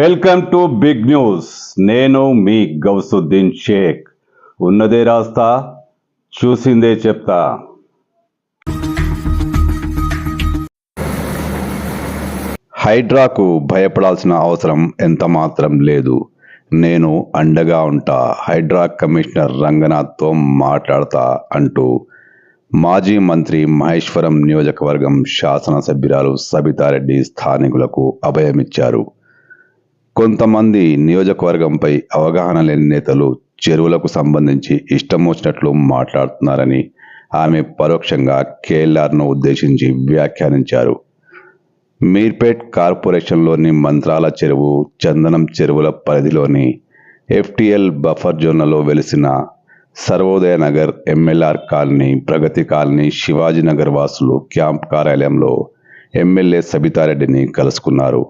Welcome to big news. నేను మీ గౌసుద్దీన్ షేక్. ఉన్నదే రాస్తా చూసిందే చెప్తా. హైడ్రాకు భయపడాల్సిన అవసరం ఎంత మాత్రం లేదు. నేను అండగా ఉంటా హైడ్రా కమిషనర్ రంగనాథ్తో మాట్లాడతా అంటూ మాజీ మంత్రి మహేశ్వరం నియోజకవర్గం శాసనసభ్యురాలు సబితారెడ్డి స్థానికులకు అభయమిచ్చారు. కొంతమంది నియోజకవర్గంపై అవగాహన లేని నేతలు చెరువులకు సంబంధించి ఇష్టం వచ్చినట్లు మాట్లాడుతున్నారని ఆమె పరోక్షంగా కేఎల్ఆర్ను ఉద్దేశించి వ్యాఖ్యానించారు. మీర్పేట్ కార్పొరేషన్లోని మంత్రాల చెరువు చందనం చెరువుల పరిధిలోని ఎఫ్టిఎల్ బఫర్ జోన్లలో వెలిసిన Sarvodaya Nagar MLR colony Pragati colony Shivajinagar వాసులు క్యాంప్ కార్యాలయంలో ఎమ్మెల్యే సబితారెడ్డిని కలుసుకున్నారు.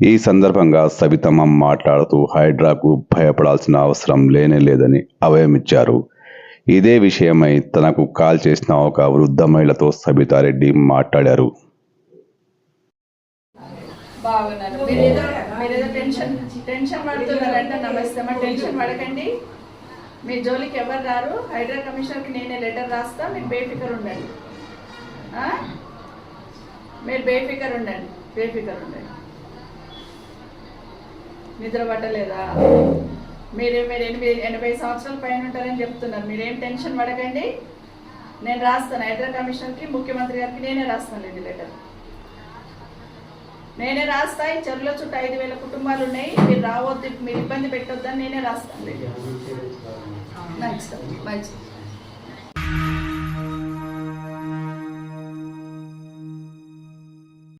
ఈ సందర్భంగా సవితమ్మ మాట్లాడుతూ హైడ్రాకు భయపడాల్సిన అవసరం లేనే లేదని అభయమిచ్చారు ఇదే విషయమై తనకు కాల్ చేసిన ఒక వృద్ధ మహిళతో సబితారెడ్డి మాట్లాడారు. బాగున్నాను. మీరేదో మీరేదో టెన్షన్ టెన్షన్ పడుతున్నారంటే నమస్తే. అమ్మా టెన్షన్ పడకండి. మీ జోలికి ఎవరు రారు? హైడ్రా కమిషనర్కి నేనే లెటర్ రాస్తా. మీరు బేఫికర్ ఉండండి. మీరు బేఫికర్ ఉండండి. బేఫికర్ ఉండండి. నిద్ర పట్టలేదా మీరు మీరు ఎనభై ఎనభై సంవత్సరాల పైన ఉంటారని చెప్తున్నారు. మీరేం టెన్షన్ పడకండి. నేను రాస్తాను. హైడ్రా కమిషనర్కి ముఖ్యమంత్రి గారికి నేనే రాస్తానండి లెటర్. నేనే రాస్తా. ఈ చెరువుల చుట్టూ ఐదు వేల కుటుంబాలు ఉన్నాయి. మీరు రావద్దు మీరు ఇబ్బంది పెట్టొద్దని నేనే రాస్తాను. నెక్స్ట్ మంచి